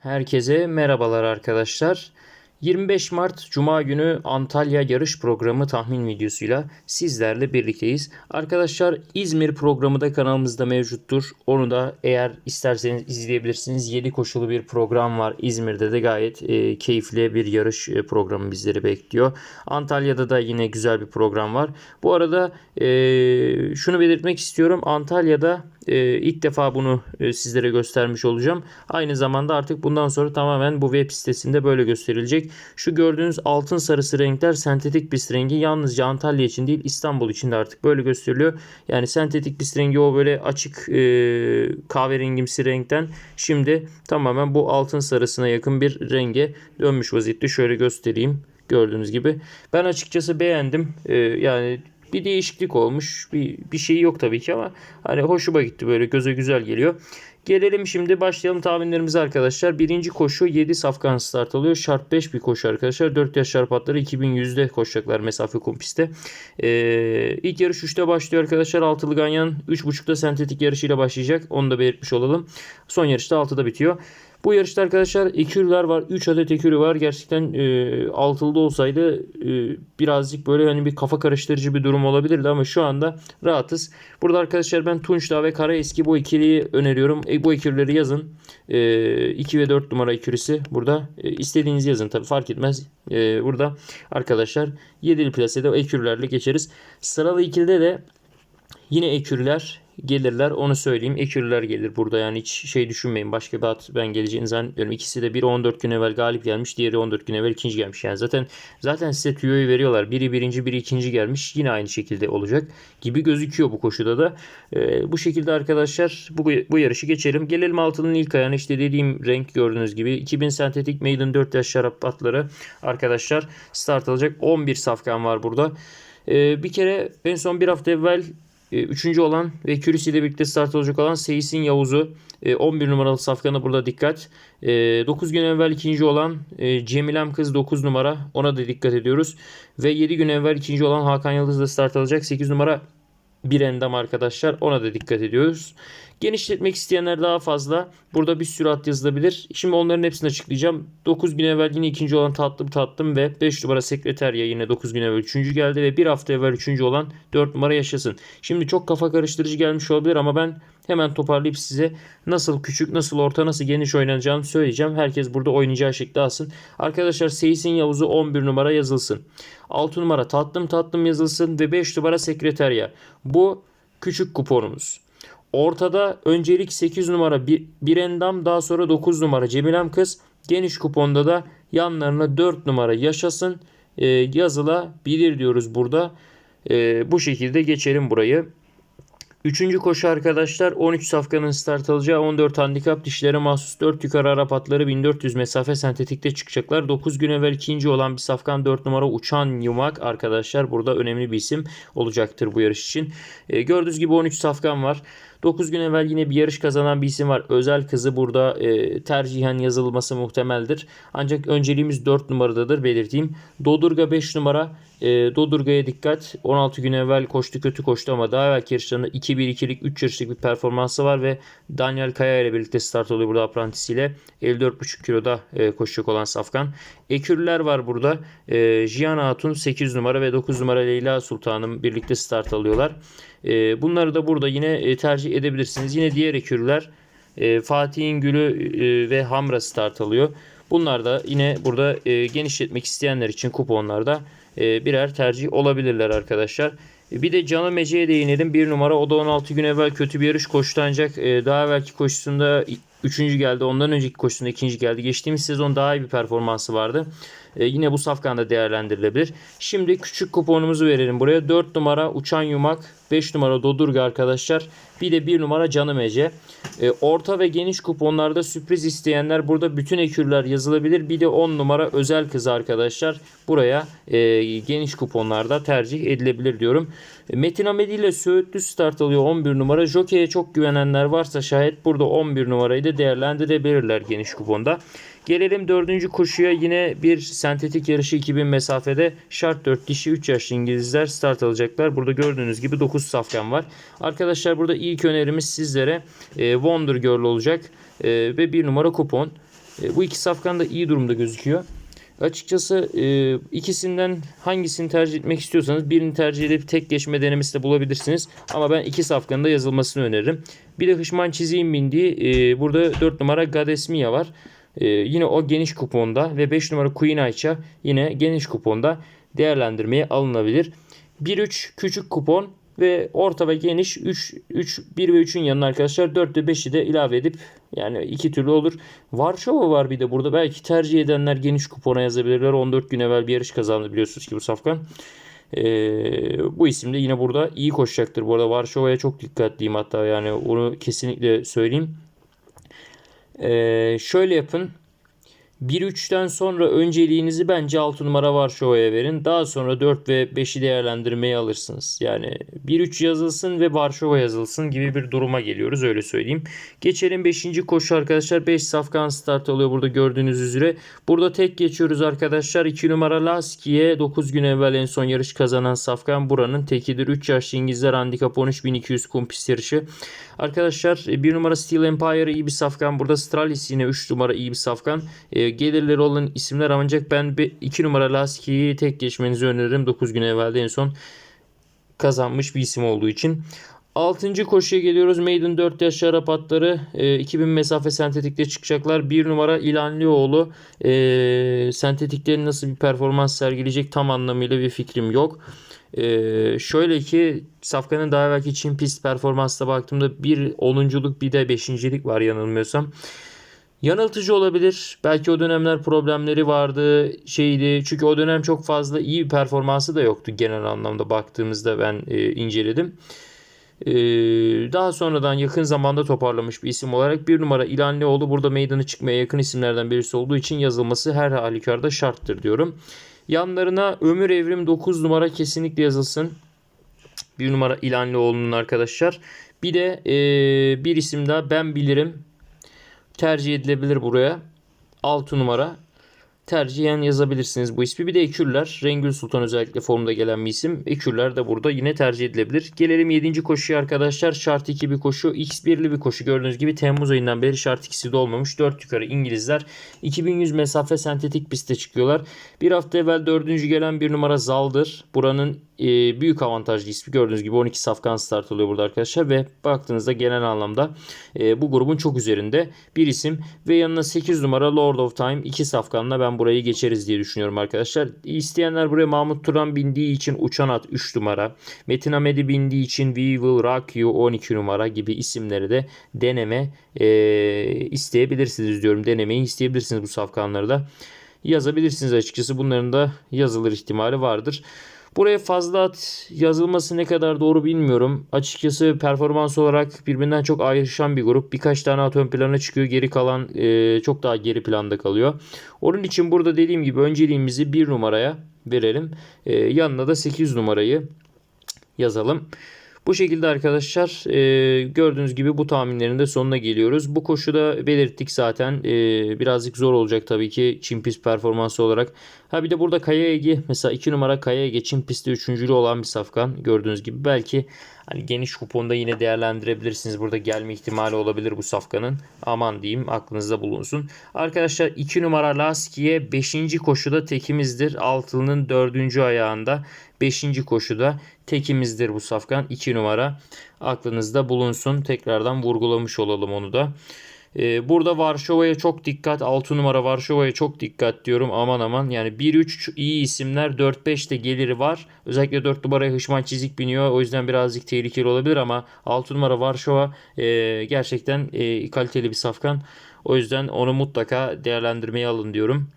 Herkese merhabalar arkadaşlar. 25 Mart Cuma günü Antalya yarış programı tahmin videosuyla sizlerle birlikteyiz. Arkadaşlar İzmir programı da kanalımızda mevcuttur. Onu da eğer isterseniz izleyebilirsiniz. 7 koşulu bir program var. İzmir'de de gayet e, keyifli bir yarış e, programı bizleri bekliyor. Antalya'da da yine güzel bir program var. Bu arada e, şunu belirtmek istiyorum. Antalya'da ilk defa bunu e, sizlere göstermiş olacağım. Aynı zamanda artık bundan sonra tamamen bu web sitesinde böyle gösterilecek. Şu gördüğünüz altın sarısı renkler sentetik pist rengi. Yalnızca Antalya için değil İstanbul için de artık böyle gösteriliyor. Yani sentetik pist rengi o böyle açık e, kahverengimsi renkten şimdi tamamen bu altın sarısına yakın bir renge dönmüş vaziyette. Şöyle göstereyim. Gördüğünüz gibi. Ben açıkçası beğendim. E, yani bir değişiklik olmuş. Bir, bir şey yok tabii ki ama hani hoşuma gitti böyle göze güzel geliyor. Gelelim şimdi başlayalım tahminlerimize arkadaşlar. Birinci koşu 7 safkan start alıyor. Şart 5 bir koşu arkadaşlar. 4 yaş şarp atları 2100'de koşacaklar mesafe kum. Ee, ilk yarış 3'te başlıyor arkadaşlar. Altılı Ganyan 3.5'da sentetik yarışıyla başlayacak. Onu da belirtmiş olalım. Son yarışta 6'da bitiyor. Bu yarışta arkadaşlar ekürler var. 3 adet ekürü var. Gerçekten e, altılıda olsaydı e, birazcık böyle hani bir kafa karıştırıcı bir durum olabilirdi ama şu anda rahatız. Burada arkadaşlar ben Tunçdağ ve Kara Eski bu ikiliyi öneriyorum. E, bu ekürleri yazın. E, 2 ve 4 numara ekürisi burada. E, istediğiniz yazın tabi fark etmez. E, burada arkadaşlar 7'li plasede ekürlerle geçeriz. Sıralı ikilide de Yine ekürler gelirler onu söyleyeyim. Ekürler gelir burada yani hiç şey düşünmeyin. Başka bir at ben geleceğini zannetmiyorum. İkisi de biri 14 gün evvel galip gelmiş. Diğeri 14 gün evvel ikinci gelmiş. Yani zaten zaten size tüyoyu veriyorlar. Biri birinci biri ikinci gelmiş. Yine aynı şekilde olacak gibi gözüküyor bu koşuda da. Ee, bu şekilde arkadaşlar bu, bu yarışı geçelim. Gelelim altının ilk ayağına işte dediğim renk gördüğünüz gibi. 2000 sentetik maiden 4 yaş şarap atları arkadaşlar start alacak. 11 safkan var burada. Ee, bir kere en son bir hafta evvel e, Üçüncü olan ve Kürisi ile birlikte start olacak olan Seyis'in Yavuz'u 11 e, numaralı safkanı burada dikkat. 9 e, gün evvel ikinci olan Cemilem Kız 9 numara ona da dikkat ediyoruz. Ve 7 gün evvel ikinci olan Hakan Yıldız da start alacak 8 numara bir endam arkadaşlar ona da dikkat ediyoruz. Genişletmek isteyenler daha fazla. Burada bir sürü at yazılabilir. Şimdi onların hepsini açıklayacağım. 9 gün evvel yine ikinci olan tatlım tatlım ve 5 numara sekreterya yine 9 gün evvel 3. geldi ve bir hafta evvel 3. olan 4 numara yaşasın. Şimdi çok kafa karıştırıcı gelmiş olabilir ama ben hemen toparlayıp size nasıl küçük, nasıl orta, nasıl geniş oynanacağını söyleyeceğim. Herkes burada oynayacağı şekilde alsın. Arkadaşlar Seyis'in Yavuz'u 11 numara yazılsın. 6 numara tatlım tatlım yazılsın ve 5 numara sekreterya. Bu küçük kuponumuz. Ortada öncelik 8 numara bir, bir endam daha sonra 9 numara Cemilem Kız. Geniş kuponda da yanlarına 4 numara yaşasın e, yazılabilir diyoruz burada. E, bu şekilde geçelim burayı. Üçüncü koşu arkadaşlar 13 safkanın start alacağı 14 handikap dişlere mahsus 4 yukarı Arap atları 1400 mesafe sentetikte çıkacaklar. 9 gün evvel ikinci olan bir safkan 4 numara uçan yumak arkadaşlar burada önemli bir isim olacaktır bu yarış için. E, gördüğünüz gibi 13 safkan var. 9 gün evvel yine bir yarış kazanan bir isim var. Özel kızı burada e, tercihen yazılması muhtemeldir. Ancak önceliğimiz 4 numaradadır belirteyim. Dodurga 5 numara. E, Dodurga'ya dikkat. 16 gün evvel koştu kötü koştu ama daha evvel yarışlarında 2-1-2'lik 3 yarışlık bir performansı var ve Daniel Kaya ile birlikte start oluyor burada aprantisiyle. 54,5 kiloda e, koşacak olan Safkan. Ekürler var burada. E, Jiyan Hatun 8 numara ve 9 numara Leyla Sultan'ın birlikte start alıyorlar. E, bunları da burada yine e, tercih edebilirsiniz. Yine diğer ekürler e, Fatih'in Gülü e, ve Hamra start alıyor. Bunlar da yine burada e, genişletmek isteyenler için kuponlarda e, birer tercih olabilirler arkadaşlar. Bir de Canı Mece'ye değinelim. Bir numara o da 16 gün evvel kötü bir yarış koştu ancak e, daha evvelki koşusunda üçüncü geldi. Ondan önceki koşusunda ikinci geldi. Geçtiğimiz sezon daha iyi bir performansı vardı. E, yine bu safkanda değerlendirilebilir. Şimdi küçük kuponumuzu verelim buraya. 4 numara Uçan Yumak, 5 numara Dodurga arkadaşlar. Bir de 1 numara Canım Ece. E, orta ve geniş kuponlarda sürpriz isteyenler burada bütün ekürler yazılabilir. Bir de 10 numara özel kız arkadaşlar. Buraya e, geniş kuponlarda tercih edilebilir diyorum. E, Metin Amedi ile Söğütlü start alıyor 11 numara. Jockey'e çok güvenenler varsa şayet burada 11 numarayı da değerlendirebilirler geniş kuponda. Gelelim dördüncü koşuya yine bir sentetik yarışı 2000 mesafede şart 4 dişi 3 yaşlı İngilizler start alacaklar. Burada gördüğünüz gibi 9 safkan var. Arkadaşlar burada ilk önerimiz sizlere e, Wonder Girl olacak e, ve bir numara kupon. E, bu iki safkan da iyi durumda gözüküyor. Açıkçası e, ikisinden hangisini tercih etmek istiyorsanız birini tercih edip tek geçme denemesi de bulabilirsiniz. Ama ben iki safkanın da yazılmasını öneririm. Bir de Hışman Çizik'in bindiği e, burada 4 numara Goddess Mia var. E, yine o geniş kuponda ve 5 numara Queen Ayça yine geniş kuponda değerlendirmeye alınabilir. 1-3 küçük kupon ve orta ve geniş 3 3 1 ve 3'ün yanına arkadaşlar 4 ve 5'i de ilave edip yani iki türlü olur. Varşova var bir de burada. Belki tercih edenler geniş kupona yazabilirler. 14 gün evvel bir yarış kazandı biliyorsunuz ki bu Safkan. Ee, bu isim de yine burada iyi koşacaktır. Bu arada Varşova'ya çok dikkatliyim hatta yani onu kesinlikle söyleyeyim. Ee, şöyle yapın. 1-3'ten sonra önceliğinizi bence 6 numara Varşova'ya verin. Daha sonra 4 ve 5'i değerlendirmeye alırsınız. Yani 1-3 yazılsın ve Varşova yazılsın gibi bir duruma geliyoruz öyle söyleyeyim. Geçelim 5. koşu arkadaşlar. 5 safkan start alıyor burada gördüğünüz üzere. Burada tek geçiyoruz arkadaşlar. 2 numara Laski'ye 9 gün evvel en son yarış kazanan safkan buranın tekidir. 3 yaşlı İngilizler handikap 13200 kum pist yarışı. Arkadaşlar 1 numara Steel Empire iyi bir safkan. Burada Stralis yine 3 numara iyi bir safkan. E, gelirleri olan isimler ancak ben 2 numara Laski'yi tek geçmenizi öneririm. 9 gün evvel en son kazanmış bir isim olduğu için. 6. koşuya geliyoruz. Maiden 4 yaş Arap atları. E, 2000 mesafe sentetikte çıkacaklar. 1 numara İlanlioğlu. E, sentetiklerin nasıl bir performans sergileyecek tam anlamıyla bir fikrim yok. Ee, şöyle ki Safkan'ın daha evvelki Çin pist performansına baktığımda bir 10'unculuk bir de 5.lik var yanılmıyorsam. Yanıltıcı olabilir. Belki o dönemler problemleri vardı, şeydi. Çünkü o dönem çok fazla iyi bir performansı da yoktu genel anlamda baktığımızda ben e, inceledim. E, daha sonradan yakın zamanda toparlamış bir isim olarak bir numara İlhan oldu. Burada meydana çıkmaya yakın isimlerden birisi olduğu için yazılması her halükarda şarttır diyorum. Yanlarına Ömür Evrim 9 numara kesinlikle yazılsın. Bir numara İlhanlioğlu'nun arkadaşlar. Bir de e, bir isim daha ben bilirim tercih edilebilir buraya. 6 numara tercihen yazabilirsiniz bu ismi. Bir de Ekürler. Rengül Sultan özellikle formda gelen bir isim. Ekürler de burada yine tercih edilebilir. Gelelim 7. koşuya arkadaşlar. Şart 2 bir koşu. X1'li bir koşu. Gördüğünüz gibi Temmuz ayından beri şart ikisi de olmamış. 4 yukarı İngilizler. 2100 mesafe sentetik piste çıkıyorlar. Bir hafta evvel 4. gelen bir numara Zaldır. Buranın e, büyük avantajlı ismi. Gördüğünüz gibi 12 safkan start oluyor burada arkadaşlar. Ve baktığınızda genel anlamda e, bu grubun çok üzerinde bir isim. Ve yanına 8 numara Lord of Time 2 safkanla ben burayı geçeriz diye düşünüyorum arkadaşlar. İsteyenler buraya Mahmut Turan bindiği için Uçan At 3 numara. Metin Amedi bindiği için We Will Rock You 12 numara gibi isimleri de deneme e, isteyebilirsiniz diyorum. Denemeyi isteyebilirsiniz bu safkanları da. Yazabilirsiniz açıkçası. Bunların da yazılır ihtimali vardır. Buraya fazla at yazılması ne kadar doğru bilmiyorum. Açıkçası performans olarak birbirinden çok ayrışan bir grup. Birkaç tane at ön plana çıkıyor. Geri kalan e, çok daha geri planda kalıyor. Onun için burada dediğim gibi önceliğimizi bir numaraya verelim. E, yanına da 8 numarayı yazalım. Bu şekilde arkadaşlar e, gördüğünüz gibi bu tahminlerin de sonuna geliyoruz. Bu koşuda belirttik zaten. E, birazcık zor olacak tabii ki Çin pist performansı olarak. Ha bir de burada Kaya Ege mesela 2 numara Kaya Ege Çin pistte 3. olan bir safkan gördüğünüz gibi. Belki hani geniş kuponda yine değerlendirebilirsiniz. Burada gelme ihtimali olabilir bu safkanın. Aman diyeyim aklınızda bulunsun. Arkadaşlar 2 numara Laski'ye 5. koşuda tekimizdir. Altının 4. ayağında 5. koşuda tekimizdir bu safkan. 2 numara aklınızda bulunsun. Tekrardan vurgulamış olalım onu da. Ee, burada Varşova'ya çok dikkat. 6 numara Varşova'ya çok dikkat diyorum. Aman aman. Yani 1-3 iyi isimler. 4-5 de geliri var. Özellikle 4 numaraya Hışman Çizik biniyor. O yüzden birazcık tehlikeli olabilir ama 6 numara Varşova e, gerçekten e, kaliteli bir safkan. O yüzden onu mutlaka değerlendirmeye alın diyorum.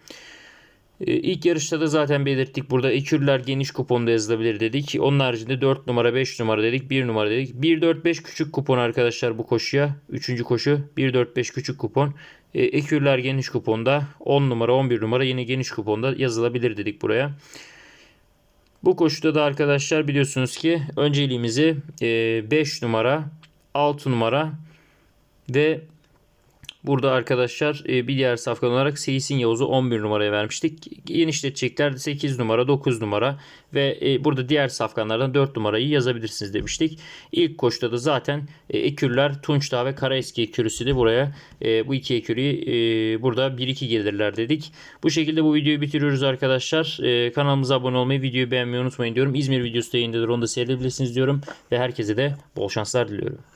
Ee, ilk yarışta da zaten belirttik. Burada ekürler geniş kuponda yazılabilir dedik. Onun haricinde 4 numara 5 numara dedik. 1 numara dedik. 1-4-5 küçük kupon arkadaşlar bu koşuya. 3. koşu 1-4-5 küçük kupon. E, ekürler geniş kuponda. 10 numara 11 numara yine geniş kuponda yazılabilir dedik buraya. Bu koşuda da arkadaşlar biliyorsunuz ki önceliğimizi 5 e, numara 6 numara ve Burada arkadaşlar e, bir diğer safkan olarak Seysin Yavuz'u 11 numaraya vermiştik. Genişletecekler 8 numara 9 numara ve e, burada diğer safkanlardan 4 numarayı yazabilirsiniz demiştik. İlk koşuda da zaten e, ekürler Tunçdağ ve Karaeski ekürüsüydü. Buraya e, bu iki ekürüyü burada 1-2 gelirler dedik. Bu şekilde bu videoyu bitiriyoruz arkadaşlar. Kanalımıza abone olmayı, videoyu beğenmeyi unutmayın diyorum. İzmir videosu da yayındadır. Onu da seyredebilirsiniz diyorum. Ve herkese de bol şanslar diliyorum.